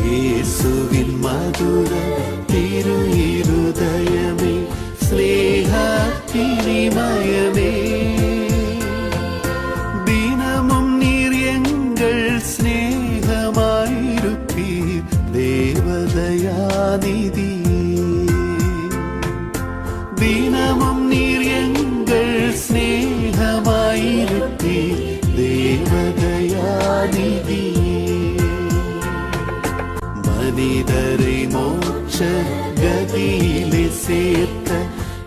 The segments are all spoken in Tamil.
இயேசுவின் மதுர திரு இருதயமே ஸ்நேக திரிமயமே தினமும் நீர் எங்கள் சிநேகமாயிருப்பீர் தேவதயாநிதி. தினமும் மனிதரை மோட்ச கதியிலே சேர்த்த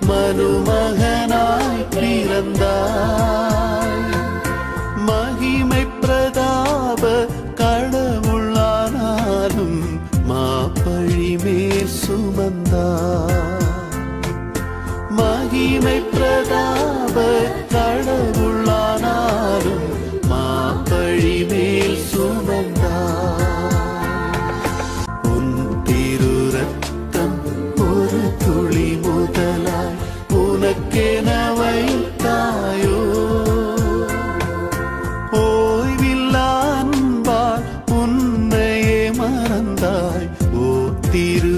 மனுமகனாய் பிறந்தாய் மகிமை பிரதாப கடவுளானாலும் மாப்பழி மேல் சுமந்தார். மகிமை பிரதாப உனக்கென வைத்தாயோ ஓய்வில்லா அன்பால் உன்னையே மறந்தாய். ஓ திரு